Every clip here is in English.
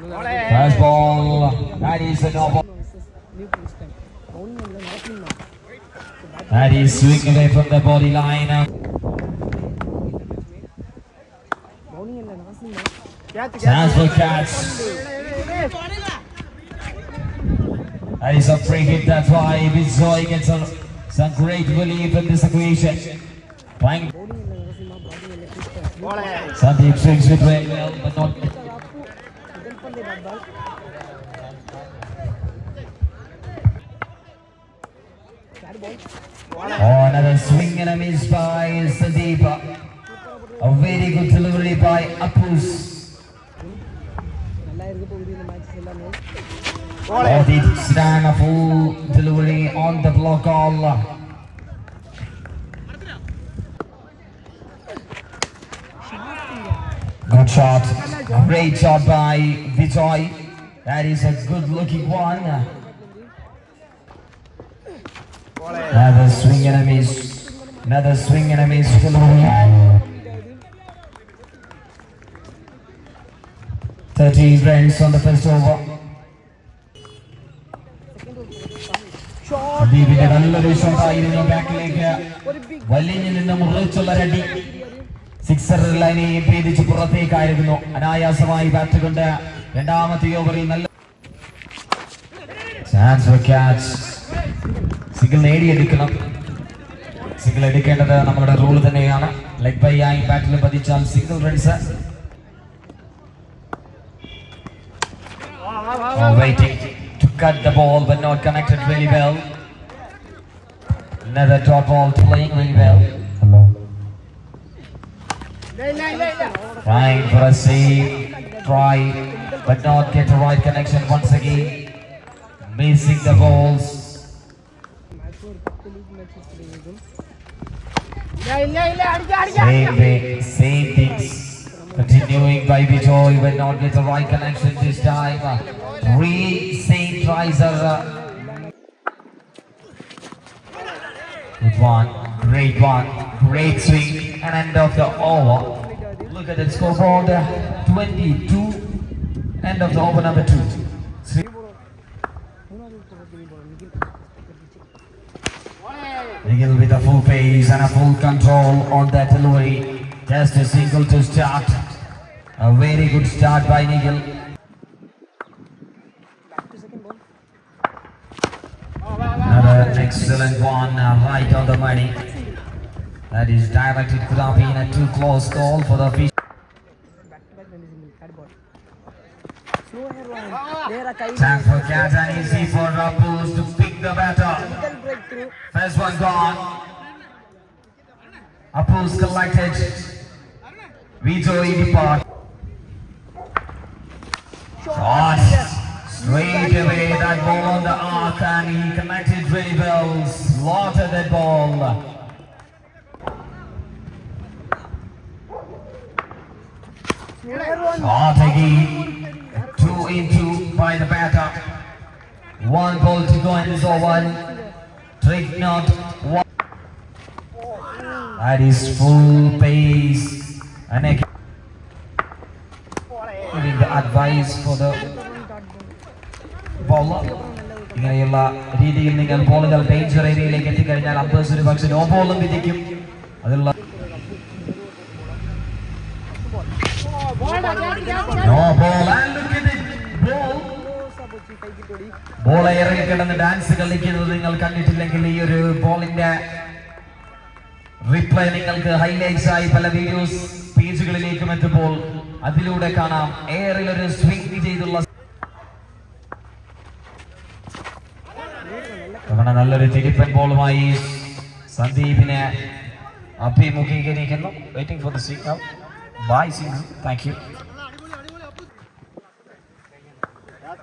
Fastball. That is a no ball. That is swing away from the body line. Chance for catch. That is a free hit. That's why Bizoy gets some, some great relief in this equation. Trying. Sandeep swings it very well, but not. Oh, another swing and a miss by Sandeep. A very good delivery by Apus. Oh, the stand a full delivery on the block all. Good shot. Great shot by Vitoy. That is a good looking one. Another swing and a miss. Another swing and a miss. for Delivery. 13 runs on the first over. സന്ദീപിന്റെ നല്ലൊരു ഷോട്ടായിരുന്നു ബാക്കിലേക്ക് വലിഞ്ഞു നിന്ന് മുറിച്ചുള്ള രടി sixer ലൈനെയും ഭേദിച്ച് പുറത്തേക്കായിരുന്നു. അനായാസമായി bat കൊണ്ട് രണ്ടാമത്തെ ഓവറിൽ നല്ല ചാൻസ് ഫോർ ക്യാച്ച് സിംഗിൾ നേടിയെടുക്കണം. സിംഗിൾ എടുക്കേണ്ടത് നമ്മുടെ റൂൾ തന്നെയാണ്. ലെഗ് ബൈ ആയി ബാറ്റിൽ പതിച്ചാൽ single runs Oh, waiting to cut the ball but not connected really well. Another top ball playing really well. Trying for a save, try but not get the right connection once again. Missing the balls. Same way, same things. Continuing by Bijoy but not get the right connection this time. Three same tries are. Good one, great one, great swing, and end of the over. Look at the scoreboard, uh, 22, end of the over number two. Three- Nigel with a full pace and a full control on that delivery. Just a single to start. A very good start by Nigel. Another excellent one, right on the money. That is directed could have been a too close call for the fish. Chance for catch and easy for Rapus to pick the batter. First one gone. Apples collected. Vijay depart. Shot. Straight away that ball on the arc and he connected very well. Slaughtered that ball. Shot again. One ball to go in this over. Trick not one. That is full pace. And again, giving the advice for the bowler. ഇങ്ങനെയുള്ള രീതിയിൽ നിങ്ങൾ ബോളുകൾ danger ഏരിയയിലേക്ക് എത്തിക്കഴിഞ്ഞാൽ umpires ഒരു പക്ഷേ no ബോളും വിധിക്കും അതിലുള്ള no ball and look at it ball ball ഇറങ്ങി കിടന്ന് ഡാൻസ് കളിക്കുന്നത് നിങ്ങൾ കണ്ടിട്ടില്ലെങ്കിൽ ഈ ഒരു ബോളിന്റെ റിപ്ലൈ നിങ്ങൾക്ക് ഹൈലൈറ്റ്സ് ആയി പല വീഡിയോസ് പേജുകളിലേക്കും എത്തുമ്പോൾ അതിലൂടെ കാണാം. എയറിൽ ഒരു സ്വിംഗ് ചെയ്തുള്ള തവണ നല്ലൊരു തിരിപ്പൻ ബോളുമായി സന്ദീപിനെ അഭിമുഖീകരിക്കുന്നു. Waiting for the signal by signal thank you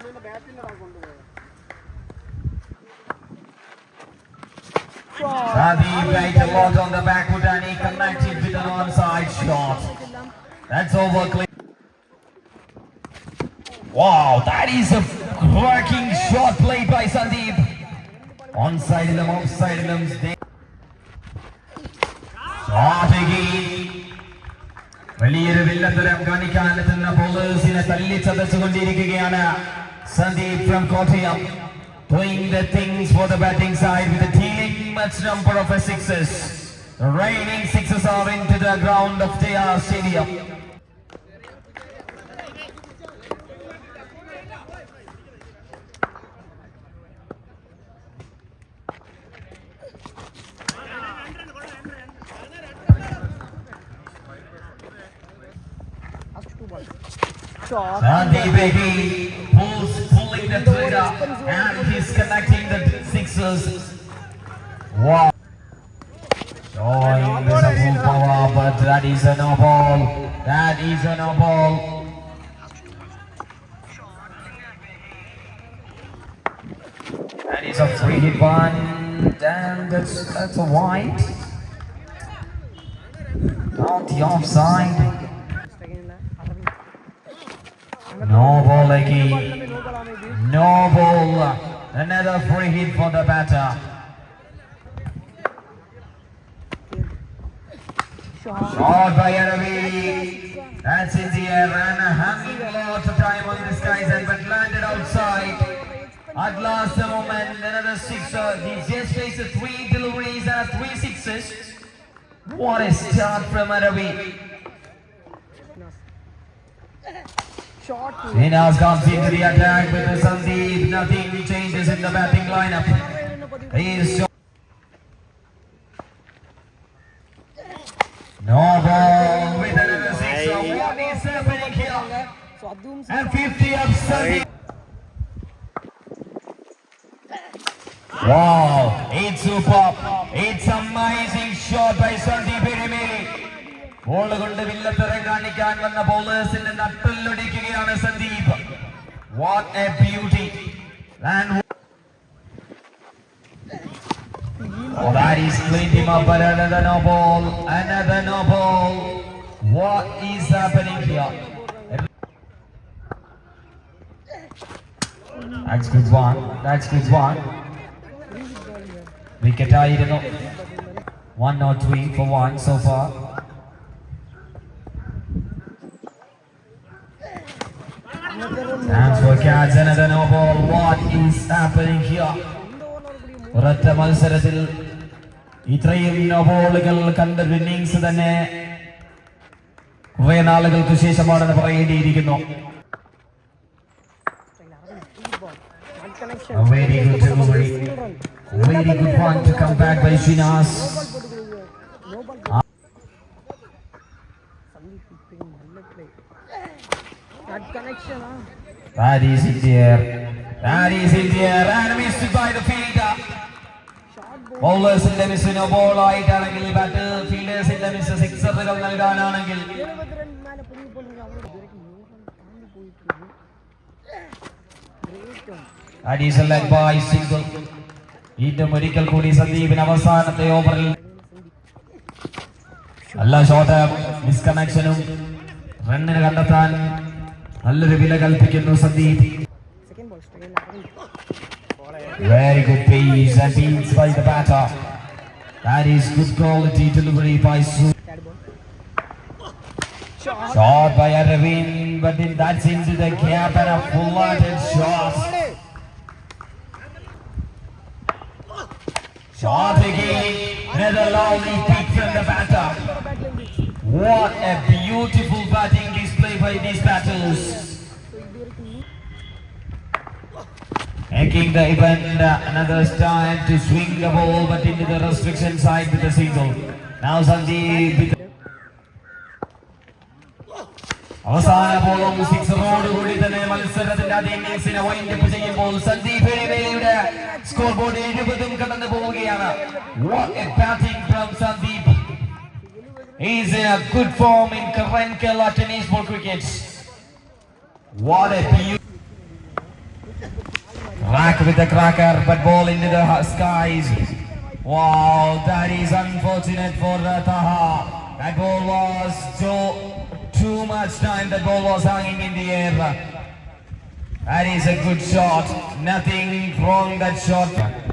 Sadeep right a lot on the backward and he connected with an onside shot. That's over. clear. Wow, that is a cracking shot played by Sandeep. Onside them, offside them. Shot again. വലിയൊരു വില്ലത്തരം കാണിക്കാൻ എത്തുന്ന ബോളേഴ്സിനെ തല്ലി Sandeep from Kottayam doing the things for the batting side with a dealing much number of sixes. Raining sixes are into the ground of JR Stadium. Sandeep Bedi the and he's connecting the sixes. Wow. Oh, Showing the full power, but that is a no ball. That is a no ball. That is a free hit one, and that's that's a wide. Not the offside. No ball again. No ball. Another free hit for the batter. Shot. By Arabi. That's in the air and a lot of time on this guy's end but landed outside. At last the moment, another sixer. He just faced three deliveries and three sixes. What a start from Arabi. Shot. to- Shinas comes into the attack with the Sandeep. Nothing changes in the batting lineup. He is shot. No ball with another sixer. What is happening here? So And 50 of Sandeep. Wow, it's superb. It's amazing shot by Sandeep Irimeli. Ball കൊണ്ട് വില്ലത്തരം കാണിക്കാൻ വന്ന ബോളേഴ്സിന്റെ നട്ടിലൊടിക്കുകയാണ് Sandeep what A beauty and Oh, that is cleaned him up, but another no ball, another no ball. What is happening here? That's good one. That's good one. Wicket ആയിരുന്നു one not three for one so far. ജനതൻ what is happening here ഒരൊറ്റ മത്സരത്തിൽ ഇത്രയും നോബോളുകൾ കണ്ട innings തന്നെ കുറേ നാളുകൾക്ക് ശേഷമാണെന്ന് പറയേണ്ടിയിരിക്കുന്നു. Very good very good one two come back by ശ്രീനാസ് That connection, huh? That is in the air. That is in the air. And missed by the fielder. ബൗളേഴ്സിന്റെ മിസ്സിന് ബോൾ ആയിട്ടാണെങ്കിൽ ബാറ്റ് ഫീൽഡേഴ്സിന്റെ മിസ് സിക്സറുകൾ നൽകാനാണെങ്കിൽ വീണ്ടും ഒരിക്കൽ കൂടി സന്ദീപിന് അവസാനത്തെ ഓവറിൽ നല്ല ഷോട്ട് മിസ്കണക്ഷനും റണ്ണിന് കണ്ടെത്താൻ നല്ലൊരു വില കൽപ്പിക്കുന്നു Sandeep Second ball, straight line. Very good pace and beats by the batter. That is good quality delivery by Su. Third ball. Shot. Shot by Aravind, but then that's into the gap and a full-hearted shot. Shot again, another lovely pick from the batter. What a beautiful batting deliver these battles. Making the event another time to swing the ball but into the restriction side with a single. Now Sandeep with അവസാന ബോളും സിക്സറോട് കൂടി തന്നെ മത്സരത്തിന്റെ അതേ ഇന്നിംഗ്സിനെ wind up ചെയ്യുമ്പോൾ Sandeep എളിമേലയുടെ score What a batting from Sandeep. He's in a good form in current Kerala tennis ball cricket. What a beauty. Crack with the cracker, but ball into the skies. Wow, that is unfortunate for Taha. That ball was so too much time. That ball was hanging in the air. That is a good shot. Nothing wrong that shot.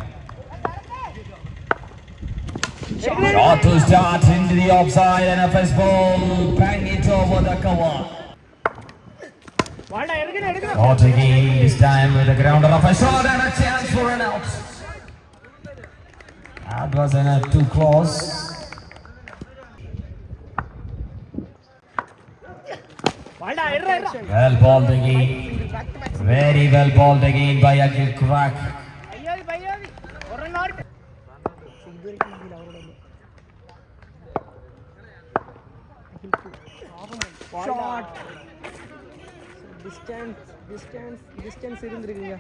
Shot to start into the offside and a first ball. Bang it over the cover. Not again this time with a ground of a shot and a chance for an out. That was an uh, too close. Well balled again. Very well balled again by Akhil Crack. Distance இருந்திருக்குங்க.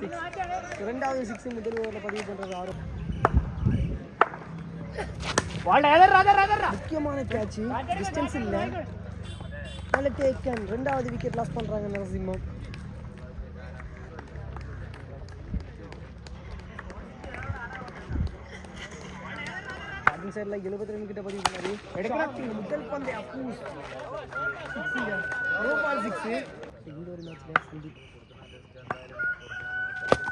Six ரெண்டாவது six முதல் ஓவரில் பதிவு பண்ணுறது ஆறு முக்கியமான catch distance இல்லை. நல்ல taken ரெண்டாவது விக்கெட் லாஸ் பண்ணுறாங்க நரசிம்மம். சைடில் எழுபத்தி ரெண்டு கிட்ட பதிவு பண்ணாரு. முதல் பந்து அப்பூஸ் நோ பால் சிக்ஸ் இந்த ஒரு மேட்ச்ல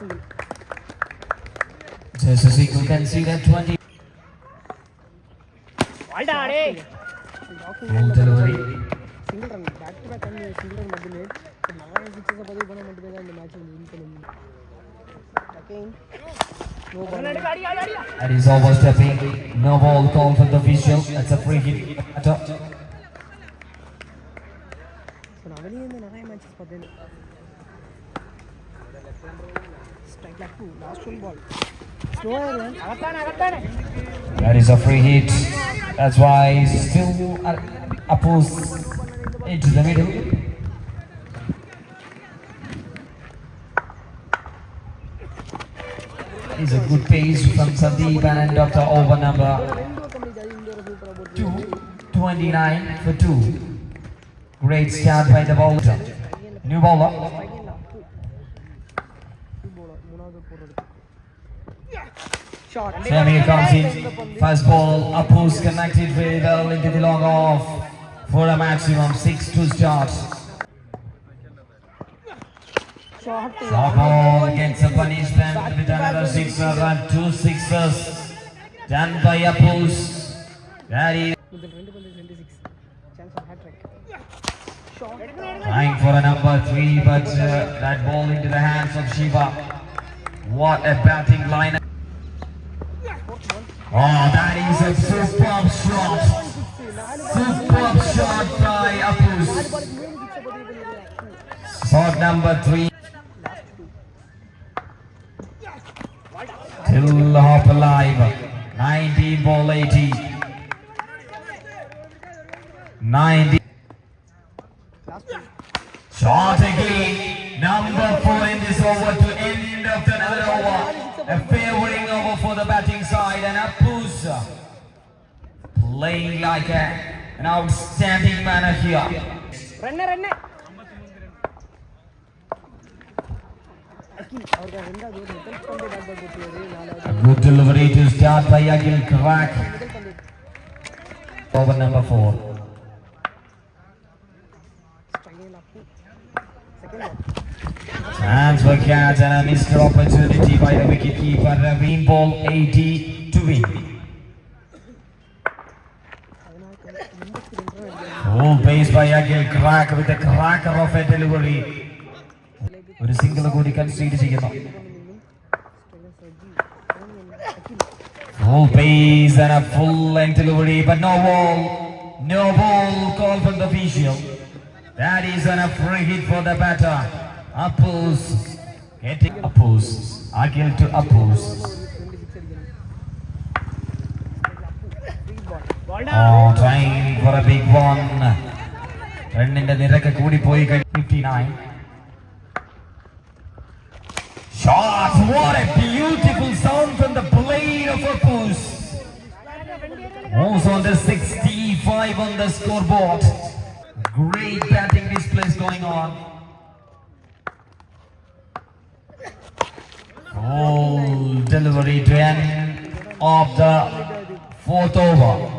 So Sasiku can see that 20. Full delivery. Single run. Back to back single run now it's a body, the match No ball. And he's. No ball the official. That's a free hit. So now we're in the matches. That is a free hit. That's why still oppose into the middle. is a good pace from Sandeep and Dr. over number 229 for 2. Great start by the bowler. New bowler. Samir comes in, first ball, a push connected with early to the long off for a maximum 6 to start. Short ball against a punishment with another sixer and two sixers done by a push. That is. Trying for a number three, but uh, that ball into the hands of Shiva. What a batting lineup. Oh, that is a superb shot. Superb shot by Apus. Shot number three. Still half alive. 19 ball 80. 90. Shot again. playing like a, an outstanding manner here. Runner, runner. Good delivery to start by Agil Kavak. Over number four. And for Cat and a missed opportunity by the wicketkeeper, Raveem Ball 80 to win. Improved base by Agil Crack with a cracker of a delivery. ഒരു single കൂടി concede ചെയ്യുന്നു Full pace and a full length delivery, but no ball. No ball call for the official. That is an a free hit for the batter. Apples getting apples. Agil to apples. Oh, trying for a big one. റണ്ണിന്റെ നിരക്ക് കൂടിപ്പോയി fifty nine Shot! What a beautiful sound from the blade of Appus. Moves on the 65 on the scoreboard. Great batting displays going on. Oh, delivery to end of the fourth over.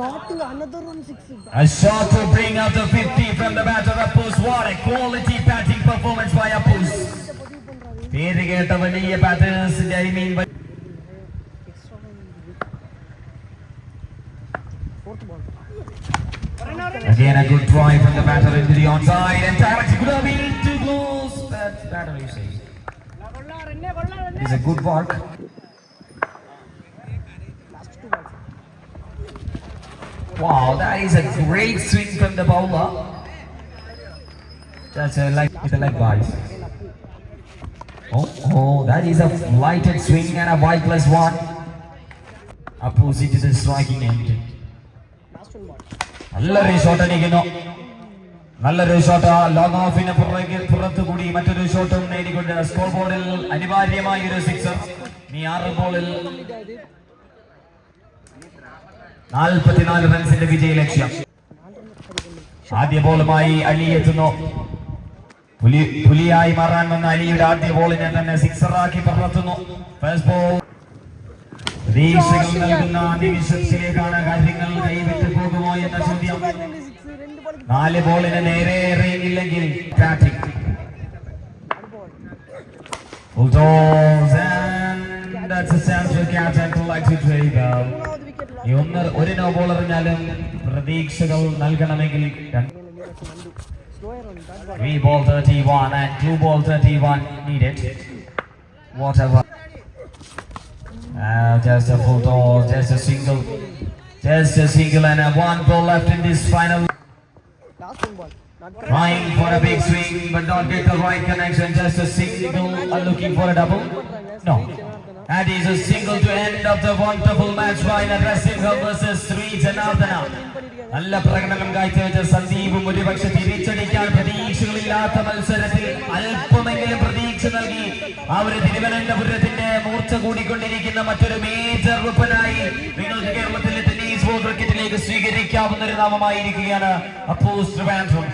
I to another six. A shot to bring up the 50 from the batter Appus. What a quality batting performance by Appus. പേര് Again a good drive from the batter into the onside and direct Gulabi too close. That's batter you see. It's a good work. Wow, that is a great swing from the bowler. That's a light, it's a light wise. Oh, oh, that is a lighted swing and a wide plus one. Opposite to the striking end. നല്ലൊരു shot അടിക്കുന്നു നല്ലൊരു shot long ഓഫിന് പുറകിൽ പുറത്തു കൂടി മറ്റൊരു ഷോട്ടും നേടിക്കൊണ്ട് score ബോർഡിൽ അനിവാര്യമായ ഒരു സിക്സർ ഈ ആറ് ബോളിൽ നാൽപ്പത്തിനാല് റൺസിന്റെ വിജയ ലക്ഷ്യം. ആദ്യ ബോളുമായി അലി എത്തുന്നു. പുലി പുലിയായി മാറാൻ വന്ന അലിയുടെ ആദ്യ ബോളിനെ തന്നെ സിക്സറാക്കി പറത്തുന്നു. ഫസ്റ്റ് ബോൾ പ്രതീക്ഷകൾ നൽകുന്ന നിമിഷത്തിലേക്കാണ് കാര്യങ്ങൾ കൈവിട്ടു പോകുമോ എന്ന ചോദ്യം. നാല് ബോളിന് നേരെ എറിയുന്നില്ലെങ്കിൽ batting Bulldogs and that's a chance for Cat and collect to play ball. ഒന്ന് ഒരു നോ ബോൾ എറിഞ്ഞാലും പ്രതീക്ഷകൾ നൽകണമെങ്കിൽ Three ball 31 and two ball 31 needed. Whatever. Uh, just a full door, just a single, just a single and a one ball left in this final. Trying for a big swing but not get the right connection, just a single looking for a double. No, That is a single to end of the wonderful match. By Narasimha versus Sri Janardana. നല്ല പ്രകടനം കാഴ്ചവെച്ച സന്ദീപും ഒരുപക്ഷെ തിരിച്ചടിക്കാൻ പ്രതീക്ഷകളില്ലാത്ത മത്സരത്തിൽ അല്പമെങ്കിലും പ്രതീക്ഷ നൽകി. ആ ഒരു തിരുവനന്തപുരത്തിന്റെ മൂർച്ച കൂടിക്കൊണ്ടിരിക്കുന്ന മറ്റൊരു മേജർ വെപ്പനായി നിങ്ങൾക്ക് കേരളത്തിലെ ടെന്നീസ് ബോൾ ക്രിക്കറ്റിലേക്ക് സ്വീകരിക്കാവുന്ന ഒരു നാമമായിരിക്കുകയാണ് അപ്പോസ് ട്രിവാൻഡ്രം